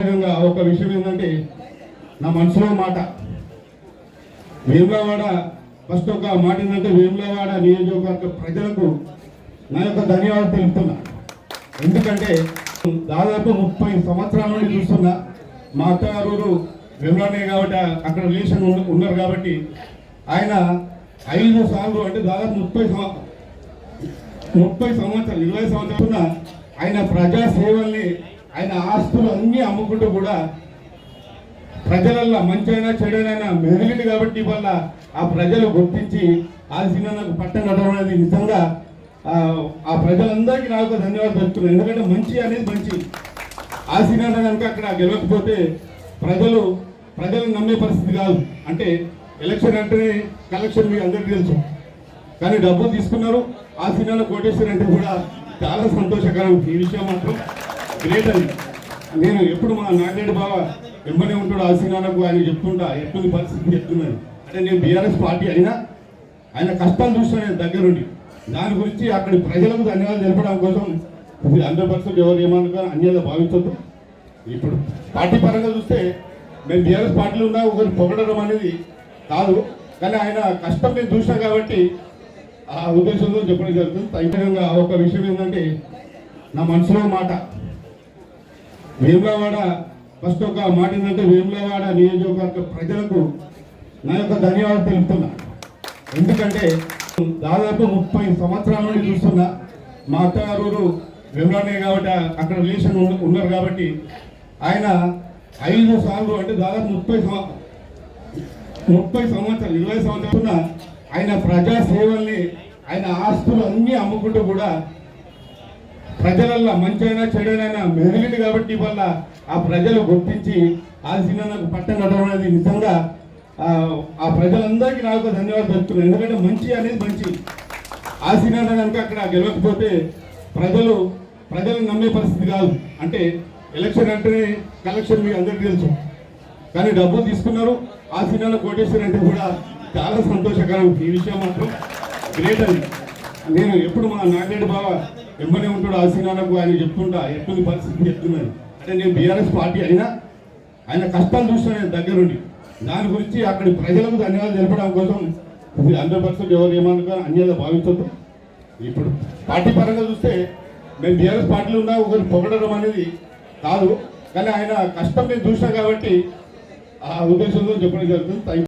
విధంగా ఒక విషయం ఏంటంటే నా మనసులో మాట. వేములవాడ ఫస్ట్ ఒక మాట ఏంటంటే వేములవాడ నియోజకవర్గ ప్రజలకు నా యొక్క ధన్యవాదాలు తెలుపుతున్నా. ఎందుకంటే దాదాపు ముప్పై సంవత్సరాల నుండి చూస్తున్నా మా అత్తగారు వేములనే కాబట్టి అక్కడ రిలేషన్ ఉన్నారు కాబట్టి ఆయన ఐదు సార్లు అంటే దాదాపు ముప్పై ముప్పై సంవత్సరాలు ఇరవై సంవత్సరాలు ఆయన ప్రజా సేవల్ని ఆయన ఆస్తులు అన్నీ అమ్ముకుంటూ కూడా ప్రజలల్లో మంచైనా చెడైనా మెదిలింది కాబట్టి వల్ల ఆ ప్రజలు గుర్తించి ఆ సినిమాకు పట్టం కట్టడం అనేది నిజంగా ఆ, ప్రజలందరికీ నాకు ధన్యవాదాలు చెప్తున్నాను ఎందుకంటే మంచి అనేది మంచి. ఆ సినిమా కనుక అక్కడ గెలవకపోతే ప్రజలు ప్రజలను నమ్మే పరిస్థితి కాదు. అంటే ఎలక్షన్ అంటేనే కలెక్షన్ మీకు అందరికీ తెలుసు. కానీ డబ్బులు తీసుకున్నారు. ఆ సినిమాలో కోటేశ్వర్ అంటే కూడా చాలా సంతోషకరం. ఈ విషయం మాత్రం గ్రేట్ నేను ఎప్పుడు మా నాగరెడ్డి బావ వెంబడే ఉంటాడు ఆ ఆయన చెప్తుంటా ఎప్పుడు పరిస్థితి చెప్తున్నాను అంటే నేను బీఆర్ఎస్ పార్టీ అయినా ఆయన కష్టాలు చూస్తాను నేను దగ్గరుండి. దాని గురించి అక్కడి ప్రజలకు ధన్యవాదాలు తెలపడం కోసం ఇది హండ్రెడ్ పర్సెంట్ ఎవరు ఏమనుకో అన్యాయంగా భావించద్దు. ఇప్పుడు పార్టీ పరంగా చూస్తే మేము బీఆర్ఎస్ పార్టీలో ఉన్నా ఒకరు పొగడడం అనేది కాదు. కానీ ఆయన కష్టం నేను చూసినా కాబట్టి ఆ ఉద్దేశంతో చెప్పడం జరుగుతుంది. తగినంగా ఒక విషయం ఏంటంటే నా మనసులో మాట వేములవాడ ఫస్ట్ ఒక మాట ఏంటంటే వేములవాడ నియోజకవర్గ ప్రజలకు నా యొక్క ధన్యవాదాలు తెలుపుతున్నా. ఎందుకంటే దాదాపు ముప్పై సంవత్సరాల నుండి చూస్తున్నా మా అత్తగారు వేములనే కాబట్టి అక్కడ రిలేషన్ ఉన్నారు కాబట్టి ఆయన ఐదు సార్లు అంటే దాదాపు ముప్పై ముప్పై సంవత్సరాలు ఇరవై సంవత్సరాలు ఆయన ప్రజా సేవల్ని ఆయన ఆస్తులు అన్నీ అమ్ముకుంటూ కూడా ప్రజలల్లో మంచైనా చెడైనా మెదిలింది కాబట్టి వల్ల ఆ ప్రజలు గుర్తించి ఆ సినిమాకు పట్టం నడవడం అనేది నిజంగా ఆ, ప్రజలందరికీ నాకు ధన్యవాదాలు చెప్తున్నాను ఎందుకంటే మంచి అనేది మంచి. ఆ సినిమా కనుక అక్కడ గెలవకపోతే ప్రజలు ప్రజలను నమ్మే పరిస్థితి కాదు. అంటే ఎలక్షన్ అంటేనే కలెక్షన్ మీకు అందరికీ తెలుసు. కానీ డబ్బులు తీసుకున్నారు. ఆ సినిమాలో కోటేశ్వర్ అంటే కూడా చాలా సంతోషకరం. ఈ విషయం మాత్రం గ్రేట్ అది. నేను ఎప్పుడు మా నాగరెడ్డి బావ వెంబడే ఉంటాడు ఆ ఆయన చెప్తుంటా ఎప్పుడు పరిస్థితి చెప్తున్నాను అంటే నేను బీఆర్ఎస్ పార్టీ అయినా ఆయన కష్టాలు చూస్తాను నేను దగ్గరుండి. దాని గురించి అక్కడి ప్రజలకు ధన్యవాదాలు తెలపడం కోసం ఇది హండ్రెడ్ పర్సెంట్ ఎవరు ఏమనుకో అన్యాయ భావించదు ఇప్పుడు పార్టీ పరంగా చూస్తే మేము బీఆర్ఎస్ పార్టీలో ఉన్నా ఒకరు పొగడడం అనేది కాదు. కానీ ఆయన కష్టం నేను చూసినా కాబట్టి ఆ ఉద్దేశంతో చెప్పడం జరుగుతుంది.